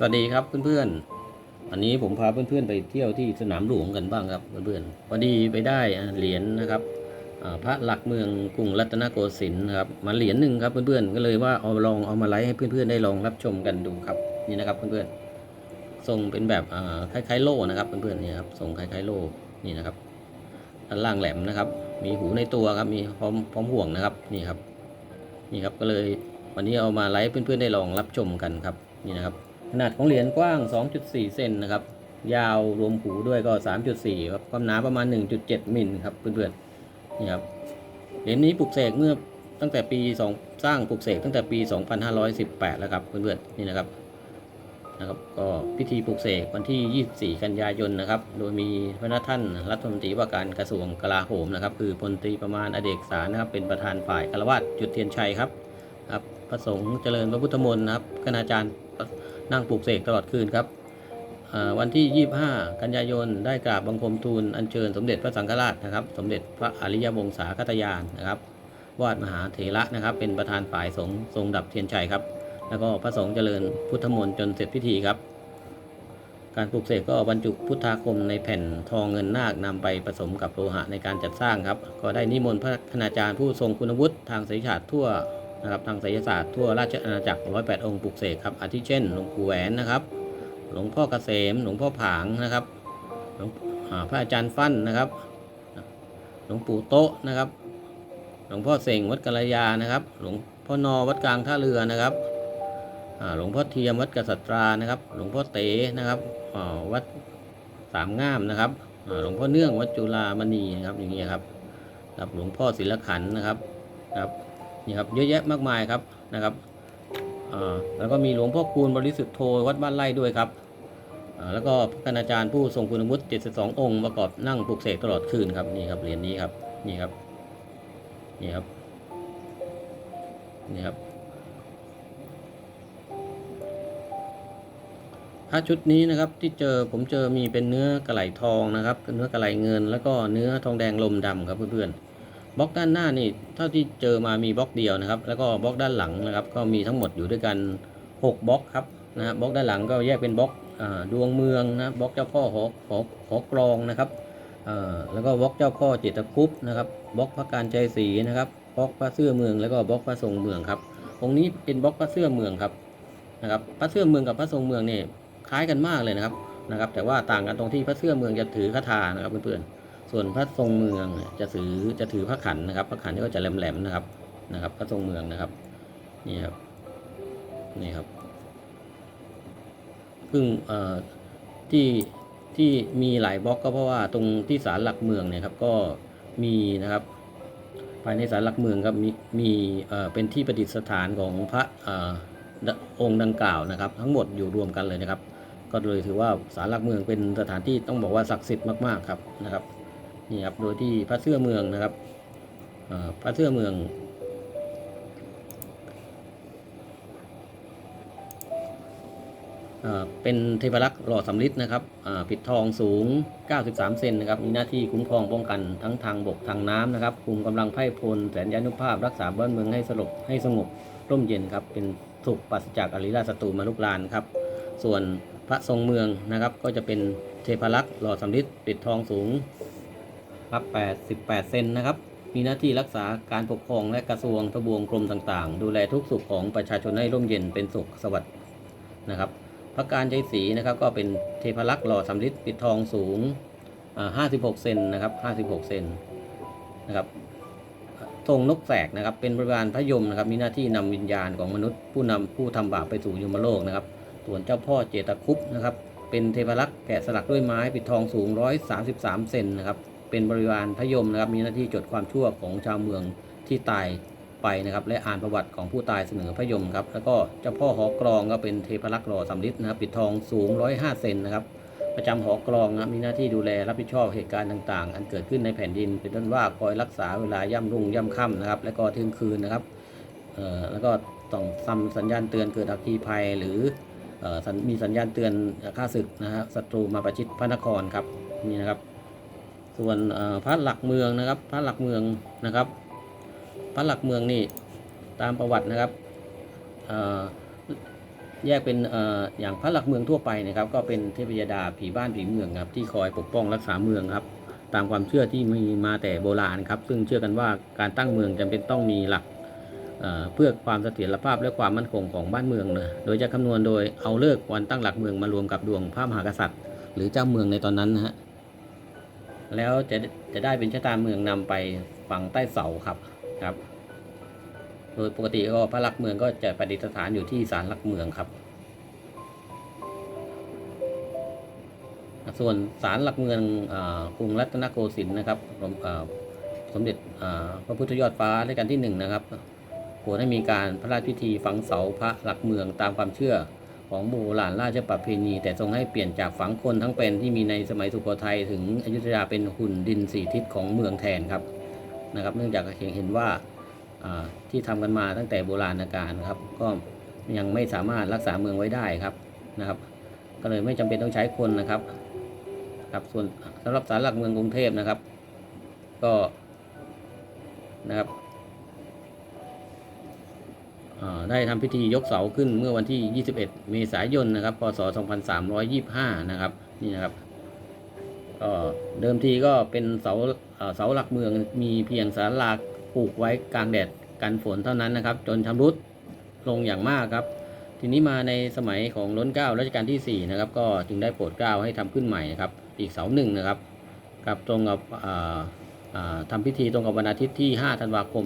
สวัสดีครับเพื่อนๆ วันนี้ผมพาเพื่อนๆไปเที่ยวที่สนามหลวงกันบ้างครับเพื่อนๆพอดีไปได้เหรียญนะครับพระหลักเมืองกรุงรัตนโกสินทร์ครับมาเหรียญหนึ่งครับเพื่อนๆก็เลยว่าเอาลองเอามาไลฟ์ให้เพื่อนๆได้ลองรับชมกันดูครับนี่นะครับเพื่อนๆทรงเป็นแบบคล้ายๆโล่นะครับเพื่อนๆนี่ครับทรงคล้ายๆโล่นี่นะครับด้านล่างแหลมนะครับ มีหูในตัวครับมีพร้อมพร้อมห่วงนะครับนี่ครับนี่ครับก็เลยวันนี้เอามาไลฟ์เพื่อนๆได้ลองรับชมกันครับนี่นะครับ ขนาดของเหรียญกว้าง 2.4 เซนนะครับ ยาวรวมหูด้วยก็ 3.4 ครับ ความหนาประมาณ 1.7 มิลครับเพื่อนๆ นี่ครับ เหรียญนี้ปลุกเสกเมื่อตั้งแต่ปี 2 สร้างปลุกเสกตั้งแต่ปี 2518 แล้วครับเพื่อนๆ นี่นะครับ นะครับก็พิธีปลุกเสกวันที่ 24 กันยายนนะครับ โดยมีพระท่านรัฐมนตรีว่าการกระทรวงกลาโหมนะครับ คือพลตรีประมาณอเดกสารนะครับ เป็นประธานฝ่ายคาวาสจุดเทียนชัยครับ ครับ พระสงฆ์เจริญพระพุทธมนต์นะครับคณาจารย์ นั่งปลูกเสกตลอดคืนครับวันที่ 25 กันยายนได้กราบบังคมทูลอัญเชิญสมเด็จพระสังฆราชนะครับ สมเด็จพระอริยวงศาคตยานนะครับวาดมหาเถระนะครับ เป็นประธานฝ่ายสงฆ์ทรงดับเทียนชัยครับ แล้วก็พระสงฆ์เจริญพุทธมนต์จนเสร็จพิธีครับ การปลูกเสกก็บรรจุพุทธาคมในแผ่นทองเงินนาคนำไปผสมกับโลหะในการจัดสร้างครับ ก็ได้นิมนต์พระคณาจารย์ผู้ทรงคุณวุฒิทางศิลปศาสตร์ทั่ว นะครับทางศิลปศาสตร์ทั่วราชอาณาจักร 108 องค์ปลูกเสกครับ อาทิเช่น หลวงปู่แหวนนะครับ หลวงพ่อเกษม หลวงพ่อผางนะครับ หลวงพระอาจารย์ฟั่นนะครับ หลวงปู่โต๊ะนะครับ หลวงพ่อเสงวัดกัลยานะครับ หลวงพ่อนอวัดกลางท่าเรือนะครับ หลวงพ่อเทียมวัดกษัตรานะครับ หลวงพ่อเต๋นะครับวัดสามงามนะครับ หลวงพ่อเนื่องวัดจุฬามณีนะครับอย่างเงี้ยครับครับ หลวงพ่อศิลขันนะครับครับ นี่ครับเยอะแยะมากมายครับนะครับแล้วก็มีหลวงพ่อคูณบริสุทธิ์โทวัดบ้านไร่ด้วยครับแล้วก็พระคณาจารย์ผู้ทรงคุณวุฒิ72 องค์ประกอบนั่งปลุกเสกตลอดคืนครับนี่ครับเหรียญนี้ครับนี่ครับนี่ครับนี่ครับพระชุดนี้นะครับที่เจอผมเจอมีเป็นเนื้อกระไหลทองนะครับ เนื้อกระไหลเงิน แล้วก็เนื้อทองแดงลมดำครับเพื่อนๆ บล็อกด้านหน้านี่เท่าที่เจอมามีบล็อกเดียวนะครับ แล้วก็บล็อกด้านหลังนะครับ ก็มีทั้งหมดอยู่ด้วยกัน 6บล็อกครับนะฮะบล็อกด้านหลังก็แยกเป็นบล็อกดวงเมืองนะบล็อกเจ้าพ่อหอหอหอกรองนะครับแล้วก็บล็อกเจ้าพ่อเจตคุปนะครับบล็อกพระการใจศรีนะครับบล็อกพระเสื้อเมืองแล้วก็บล็อกพระทรงเมืองครับองค์นี้เป็นบล็อกพระเสื้อเมืองครับนะครับพระเสื้อเมืองกับพระทรงเมืองเนี่ยคล้ายกันมากเลยนะครับนะครับ แต่ว่าต่างกันตรงที่พระเสื้อเมืองจะถือคาถานะครับเพื่อนๆ ส่วนพระทรงเมืองจะถือจะถือพระขันนะครับ พระขันนี่ก็จะแหลมๆนะครับนะครับ พระทรงเมืองนะครับนี่ครับนี่ครับซึ่งเอ่อที่ที่มีหลายบล็อกก็เพราะว่าตรงที่ศาลหลักเมืองเนี่ยครับก็มีนะครับ ภายในศาลหลักเมืองครับมีมีเอ่อเป็นที่ประดิษฐานของพระเอ่อองค์ดังกล่าวนะครับ ทั้งหมดอยู่รวมกันเลยนะครับ ก็เลยถือว่าศาลหลักเมืองเป็นสถานที่ต้องบอกว่าศักดิ์สิทธิ์มากๆครับนะครับ นี่ครับโดยที่พระเสื้อเมืองนะครับพระเสื้อเมือง เป็นเทพรักษ์หล่อสำริดนะครับปิดทองสูง 93 เซนนะครับ มีหน้าที่คุ้มครองป้องกันทั้งทางบกทางน้ำนะครับคุมกำลังไพ่พลแสนยานุภาพ รักษาบ้านเมืองให้สลบให้สงบร่มเย็นครับ เป็นสุขปราศจากอริราชศัตรูมาลุกลานครับ ส่วนพระทรงเมืองนะครับ ก็จะเป็นเทพรักษ์หล่อสำริดปิดทองสูง ครับ88เซนนะครับ มีหน้าที่รักษาการปกครองและกระทรวงทบวงกรมต่างๆ ดูแลทุกสุขของประชาชนให้ร่มเย็นเป็นสุขสวัสดิ์นะครับพระการใจศรีนะครับก็เป็นเทพลักษ์หล่อสำริดปิดทองสูงอ่า56 เซนนะครับ56 เซนนะครับทรงนกแสกนะครับ เป็นบริวารพระยมนะครับ มีหน้าที่นำวิญญาณของมนุษย์ผู้นำผู้ทำบาปไปสู่ยมโลกนะครับ ส่วนเจ้าพ่อเจตคุปนะครับ เป็นเทพลักษ์แกะสลักด้วยไม้ปิดทองสูง 133 เซนนะครับ เป็นบริวารพยมนะครับ มีหน้าที่จดความชั่วของชาวเมืองที่ตายไปนะครับ และอ่านประวัติของผู้ตายเสนอพยมครับ แล้วก็เจ้าพ่อหอกรองก็เป็นเทพลักษ์หล่อสำริดนะครับ ปิดทองสูง 105 เซนนะครับ ประจำหอกรองนะครับมีหน้าที่ดูแลรับผิดชอบเหตุการณ์ต่างๆ อันเกิดขึ้นในแผ่นดิน เป็นต้นว่าคอยรักษาเวลาย่ำรุ่งย่ำค่ำนะครับ และก็เที่ยงคืนนะครับเอ่อแล้วก็ต้องทำสัญญาณเตือนเกิดอัคคีภัยหรือเอ่อมีสัญญาณเตือนข้าศึกนะฮะศัตรูมาประชิดพระนครครับนี่นะครับ ส่วนพระหลักเมืองนะครับ พระหลักเมืองนะครับ พระหลักเมืองนี่ตามประวัตินะครับแยกเป็นออย่างพระหลักเมืองทั่วไปนะครับ ก็เป็นเทพยดาผีบ้านผีเมืองครับที่คอยปกป้องรักษาเมืองครับ ตามความเชื่อที่มีมาแต่โบราณครับ ซึ่งเชื่อกันว่าการตั้งเมืองจำเป็นต้องมีหลักเเพื่อความเสถียรภาพและความมั่นคงของบ้านเมืองนะโดยจะคำนวณโดยเอาเลิกวันตั้งหลักเมืองมารวมกับดวงพระมหากษัตริย์ หรือเจ้าเมืองในตอนนั้นนะฮะ แล้วจะจะได้เป็นชะตาเมืองนำไปฝังใต้เสาครับครับ โดยปกติก็พระหลักเมืองก็จะประดิษฐานอยู่ที่ศาลหลักเมืองครับ ส่วนศาลหลักเมืองอากรุงรัตนโกสินทร์นะครับสมอ่าสมเด็จอ่าพระพุทธยอดฟ้ารัชกาลที่หนึ่งนะครับโปรดให้มีการพระราชพิธีฝังเสาพระหลักเมืองตามความเชื่อ ของโบราณราชประเพณี แต่ทรงให้เปลี่ยนจากฝังคนทั้งเป็นที่มีในสมัยสุโขทัยถึงอยุธยาเป็นหุ่นดินสี่ทิศของเมืองแทนครับนะครับ เนื่องจากเห็นเห็นว่าที่ทำกันมาตั้งแต่โบราณกาลครับ ก็ยังไม่สามารถรักษาเมืองไว้ได้ครับนะครับ ก็เลยไม่จำเป็นต้องใช้คนนะครับครับส่วนสำหรับศาลหลักเมืองกรุงเทพนะครับ ก็นะครับ ได้ทำพิธียกเสาขึ้นเมื่อวันที่ 21 เมษายนนะครับพศ 2325 นะครับนี่นะครับก็เดิมทีก็เป็นเสาเสาหลักเมืองมีเพียงศาลาปลูกไว้กลางแดดกันฝนเท่านั้นนะครับ จนชำรุดลงอย่างมากครับ ทีนี้มาในสมัยของล้นเกล้ารัชกาลที่ 4 นะครับ ก็จึงได้โปรดเกล้าให้ทำขึ้นใหม่ครับ อีกเสาหนึ่งนะครับกับตรงกับอ่าอ่าทำพิธีตรงกับวันอาทิตย์ที่ 5 ธันวาคม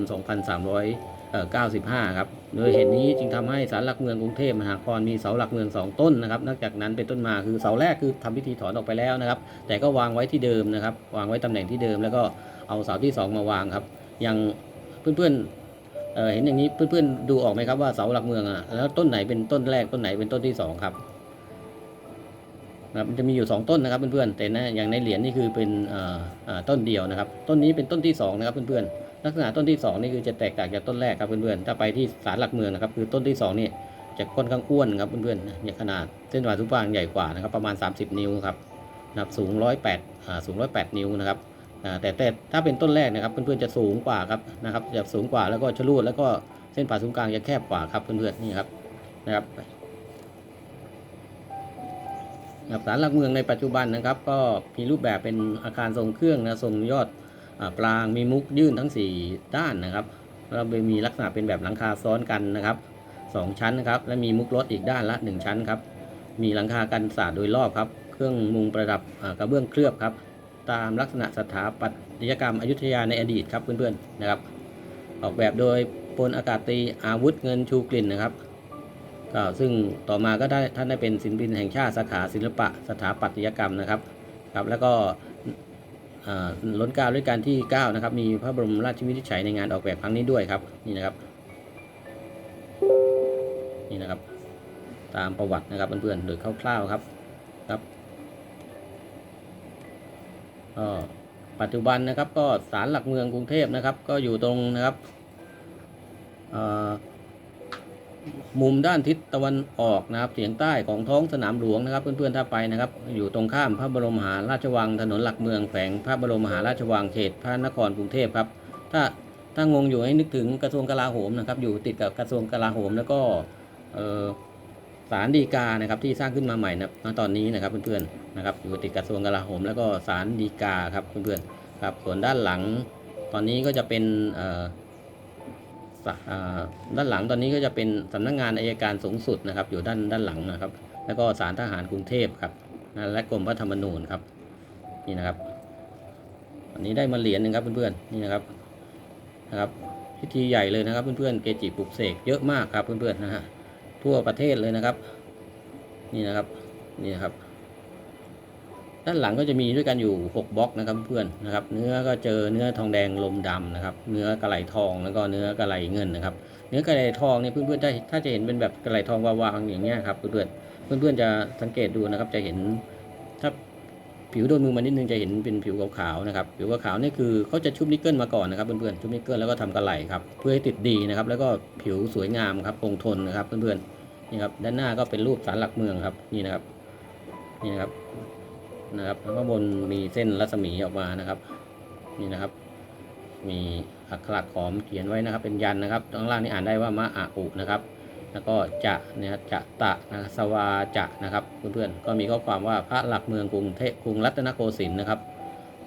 2300 2395 ครับ โดยเหตุนี้จึงทำให้ศาลหลักเมืองกรุงเทพมหานครมีเสาหลักเมือง 2 ต้นนะครับนอกจากนั้นเป็นต้นมาคือเสาแรกคือทำพิธีถอนออกไปแล้วนะครับ แต่ก็วางไว้ที่เดิมนะครับ วางไว้ตำแหน่งที่เดิม แล้วก็เอาเสาที่ 2 มาวางครับ อย่างเพื่อนๆเอ่อเห็นอย่างนี้เพื่อนๆดูออกไหมครับว่าเสาหลักเมืองอะแล้วต้นไหนเป็นต้นแรกต้นไหนเป็นต้นที่สองครับนะครับมันจะมีอยู่ 2 ต้นนะครับเพื่อนๆแต่นะอย่างในเหรียญนี่คือเป็นเอ่อเอ่อต้นเดียวนะครับ ต้นนี้เป็นต้นที่สองนะครับเพื่อนๆ ลักษณะต้นที่สองนี่คือจะแตกต่างจากต้นแรกครับเพื่อนๆถ้าไปที่ศาลหลักเมืองนะครับคือต้นที่สองนี่จะค่อนข้างอ้วนครับเพื่อนๆเนี่ยขนาดเส้นผ่าศูนย์กลางใหญ่กว่านะครับประมาณ 30 นิ้วครับนะครับสูง 108อ่าสูง 108 นิ้วนะครับแต่แต่ถ้าเป็นต้นแรกนะครับเพื่อนๆจะสูงกว่าครับนะครับจะสูงกว่าแล้วก็ชะลูดแล้วก็เส้นผ่าศูนย์กลางจะแคบกว่าครับเพื่อนๆนี่ครับนะครับนะครับศาลหลักเมืองในปัจจุบันนะครับ ก็มีรูปแบบเป็นอาคารทรงเครื่องนะทรงยอด ปรางมีมุกยื่นทั้ง 4 ด้านนะครับแล้วมีลักษณะเป็นแบบหลังคาซ้อนกันนะครับสองชั้นนะครับ และมีมุกลดอีกด้านละ 1 ชั้นครับ มีหลังคากันศาสตร์โดยรอบครับ เครื่องมุงประดับกระเบื้องเคลือบครับ ตามลักษณะสถาปัตยกรรมอยุธยาในอดีตครับเพื่อนๆนะครับ ออกแบบโดยพลอากาศตรีอาวุธเงินชูกลิ่นนะครับก็ซึ่งต่อมาก็ได้ท่านได้เป็นศิลปินแห่งชาติสาขาศิลปะสถาปัตยกรรมนะครับครับ แล้วก็ ล้นเกล้าด้วยการที่9นะครับมีพระบรมราชวินิจฉัยในงานออกแบบครั้งนี้ด้วยครับนี่นะครับนี่นะครับ ตามประวัตินะครับเพื่อนๆโดยคร่าวๆครับครับก็ปัจจุบันนะครับก็ศาลหลักเมืองกรุงเทพนะครับ ก็อยู่ตรงนะครับเอ่อ มุมด้านทิศตะวันออกนะครับเฉียงใต้ของท้องสนามหลวงนะครับ เพื่อนๆถ้าไปนะครับ อยู่ตรงข้ามพระบรมมหาราชวังถนนหลักเมืองแขวงพระบรมมหาราชวังเขตพระนครกรุงเทพครับ ถ้าถ้างงอยู่ให้นึกถึงกระทรวงกลาโหมนะครับ อยู่ติดกับกระทรวงกลาโหม แล้วก็เออศาลฎีกานะครับที่สร้างขึ้นมาใหม่นะตอนนี้นะครับเพื่อนๆนะครับ อยู่ติดกระทรวงกลาโหม แล้วก็ศาลฎีกาครับเพื่อนๆครับส่วนด้านหลังตอนนี้ก็จะเป็นเออ ด้านหลังตอนนี้ก็จะเป็นสำนักงานอายการสูงสุดนะครับ อยู่ด้านด้านหลังนะครับ แล้วก็ศาลทหารกรุงเทพครับและกรมพระธรรมนูญครับ นี่นะครับ อันนี้ได้มาเหรียญหนึ่งครับเพื่อนๆนี่นะครับนะครับพิธีใหญ่เลยนะครับ เพื่อนๆเกจิปลุกเสกเยอะมากครับเพื่อนๆนะฮะทั่วประเทศเลยนะครับ นี่นะครับนี่นะครับ ด้านหลังก็จะมีด้วยกันอยู่ 6บล็อกนะครับเพื่อนนะครับ เนื้อก็เจอเนื้อทองแดงลมดำนะครับ เนื้อกระไหลทองแล้วก็เนื้อกระไหลเงินนะครับ เนื้อกระไหลทองเนี่ยเพื่อนๆถ้าถ้าจะเห็นเป็นแบบกระไหลทองวาวๆอย่างเงี้ยครับเพื่อนๆเพื่อนๆจะสังเกตดูนะครับจะเห็นถ้าผิวโดนมือมานิดนึงจะเห็นเป็นผิวขาวๆนะครับผิวขาวๆนี่คือเขาจะชุบนิกเกิลมาก่อนนะครับเพื่อนๆชุบนิกเกิลแล้วก็ทำกระไหลครับเพื่อให้ติดดีนะครับ แล้วก็ผิวสวยงามครับคงทนนะครับเพื่อนๆนี่ครับด้านหน้าก็เป็นรูปสารหลักเมืองครับนี่นะครับนี่นะครับ นะครับแล้วก็บนมีเส้นรัศมีออกมานะครับ นี่นะครับ มีอักขระขอมเขียนไว้นะครับ เป็นยันนะครับข้างล่างนี่อ่านได้ว่ามะอาอุนะครับ แล้วก็จะเนี่ยจะตะนะสวาจะนะครับเพื่อนๆก็มีข้อความว่าพระหลักเมืองกรุงเทพกรุงรัตนโกสินทร์นะครับ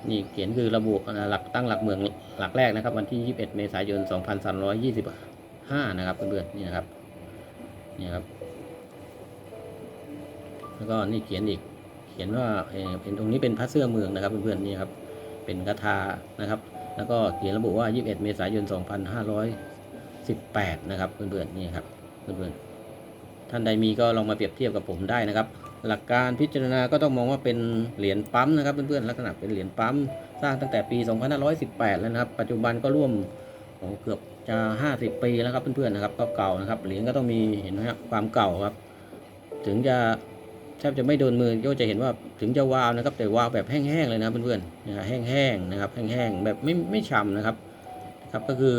นี่เขียนคือระบุหลักตั้งหลักเมืองหลักแรกนะครับ วันที่ 21 เมษายน 2325 นะครับเพื่อนๆนี่นะครับนี่ครับ แล้วก็นี่เขียนอีก เขียนว่าเอ่อเป็นตรงนี้เป็นพระเสื้อเมืองนะครับเพื่อนๆนี่ครับเป็นคาถานะครับ แล้วก็เขียนระบุว่า 21 เมษายน 2518 นะครับเพื่อนๆนี่ครับเพื่อนๆท่านใดมีก็ลองมาเปรียบเทียบกับผมได้นะครับ หลักการพิจารณาก็ต้องมองว่าเป็นเหรียญปั๊มนะครับเพื่อนๆลักษณะเป็นเหรียญปั๊มสร้างตั้งแต่ปี 2518 แล้วนะครับ ปัจจุบันก็ร่วมเกือบจะ 50 ปีแล้วครับเพื่อนๆนะครับก็เก่านะครับเหรียญก็ต้องมีเห็นไหมครับความเก่าครับ ถึงจะ บจะไม่โดนมือก็จะเห็นว่าถึงจะวาวนะครับ แต่วาวแบบแห้งๆเลยนะเพื่อนๆนะแห้งๆนะครับแห้งๆแบบไม่ไม่ฉ่ำนะครับครับก็คือ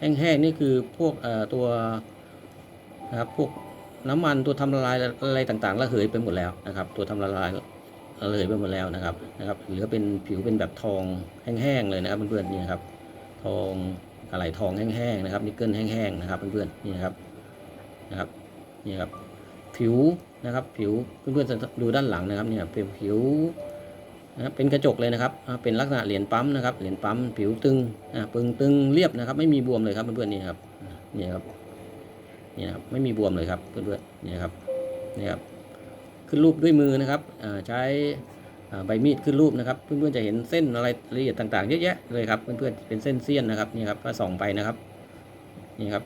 แห้งๆนี่คือพวกตัวนะครับพวกน้ำมันตัวทำละลายอะไรต่างๆระเหยไปหมดแล้วนะครับ ตัวทำละลายระเหยไปหมดแล้วนะครับนะครับเหลือเป็นผิวเป็นแบบทองแห้งๆเลยนะครับเพื่อนๆนี่ครับทองอะไรทองแห้งๆนะครับนิกเกิลแห้งๆนะครับเพื่อนๆนี่นะครับนะครับนี่ครับผิว นะครับ ผิวเพื่อนๆดูด้านหลังนะครับเนี่ยเป็นผิวนะครับเป็นกระจกเลยนะครับ เป็นลักษณะเหรียญปั๊มนะครับ เหรียญปั๊มผิวตึงอ่าปึงตึงเรียบนะครับ ไม่มีบวมเลยครับเพื่อนๆนี่ครับนี่ครับนี่ครับไม่มีบวมเลยครับเพื่อนๆนี่นะครับนี่ครับขึ้นรูปด้วยมือนะครับใช้ใบมีดขึ้นรูปนะครับ เพื่อนๆจะเห็นเส้นอะไรละเอียดต่างๆเยอะแยะเลยครับเพื่อนๆเป็นเส้นเสี้ยนนะครับนี่ครับก็ส่องไปนะครับนี่ครับ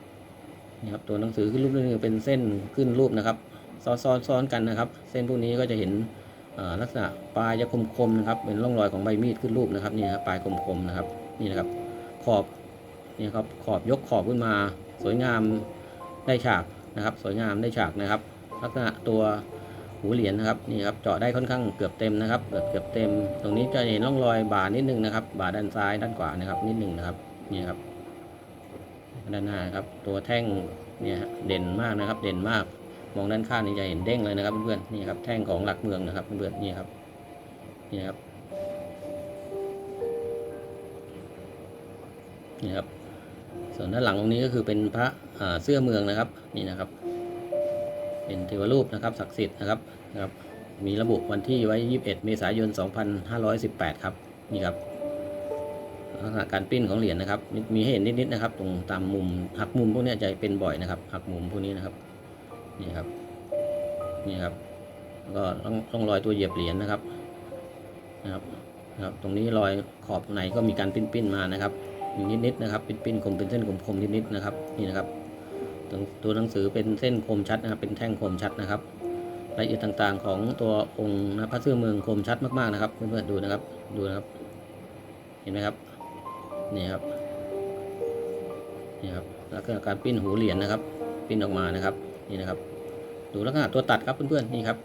นี่ครับตัวหนังสือขึ้นรูปด้วยมือเป็นเส้นขึ้นรูปนะครับ ซ้อนซ้อนซ้อนกันนะครับ เส้นพวกนี้ก็จะเห็นลักษณะปลายจะคมๆนะครับ เป็นร่องรอยของใบมีดขึ้นรูปนะครับนี่ครับปลายคมๆนะครับนี่นะครับขอบนี่ครับขอบยกขอบขึ้นมา สวยงามได้ฉากนะครับ สวยงามได้ฉากนะครับ ลักษณะตัวหูเหรียญนะครับนี่ครับเจาะได้ค่อนข้างเกือบเต็มนะครับเกือบเกือบเต็ม ตรงนี้จะเห็นร่องรอยบานิดนึงนะครับ บาด้านซ้ายด้านขวานะครับ นิดนึงนะครับนี่ครับด้านหน้าครับตัวแท่งเนี่ยเด่นมากนะครับ เด่นมาก มองด้านข้างนี่จะเห็นเด้งเลยนะครับเพื่อนๆนี่ครับแท่งของหลักเมืองนะครับเพื่อนๆนี่ครับนี่ครับนี่ครับ ส่วนด้านหลังตรงนี้ก็คือเป็นพระเสื้อเมืองนะครับนี่นะครับ เป็นเทวรูปนะครับศักดิ์สิทธิ์นะครับนะครับ มีระบุวันที่ไว้ 21 เมษายน 2518 ครับนี่ครับลักษณะการปิ้นของเหรียญนะครับ มีให้เห็นนิดๆนะครับ ตรงตามมุมหักมุมพวกนี้จะเป็นบ่อยนะครับหักมุมพวกนี้นะครับ นี่ครับ นี่ครับ ก็ต้องต้องรอยตัวเหยียบเหรียญนะครับ นะครับ นะครับ ตรงนี้รอยขอบไหนก็มีการปิ้นๆมานะครับมีนิดๆนะครับเป็นปิ้นคมเป็นเส้นคมๆนิดๆนะครับ นี่นะครับตัวตัวหนังสือเป็นเส้นคมชัดนะครับ เป็นแท่งคมชัดนะครับรายละเอียดต่างๆ ของตัวองค์นะพระเสื้อเมืองคมชัดมากๆนะครับเพื่อนๆดูนะครับ ดูนะครับ เห็นไหมครับ นี่ครับ นี่ครับ แล้วก็การปิ้นหูเหรียญนะครับ ปิ้นออกมานะครับ นี่นะครับ ดูลักษณะตัวตัดครับเพื่อนๆนี่ครับ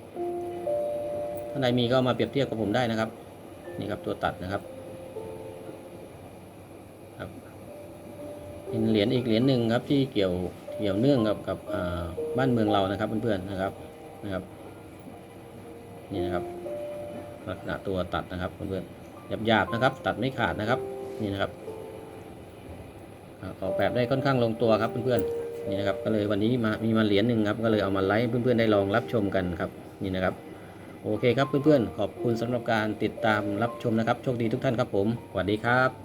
ท่านใดมีก็มาเปรียบเทียบกับผมได้นะครับ นี่ครับตัวตัดนะครับเป็นเหรียญอีกเหรียญหนึ่งครับที่เกี่ยวเกี่ยวเนื่องกับกับบ้านเมืองเรานะครับเพื่อนๆนะครับนะครับ นี่นะครับลักษณะตัวตัดนะครับเพื่อนๆหยาบๆนะครับ ตัดไม่ขาดนะครับนี่นะครับออกแบบได้ค่อนข้างลงตัวครับเพื่อนๆ นี่นะครับก็เลยวันนี้มามีมาเหรียญหนึ่งครับก็เลยเอามาไลฟ์เพื่อนๆได้ลองรับชมกันครับนี่นะครับ โอเคครับเพื่อนๆขอบคุณสำหรับการติดตามรับชมนะครับโชคดีทุกท่านครับผมสวัสดีครับ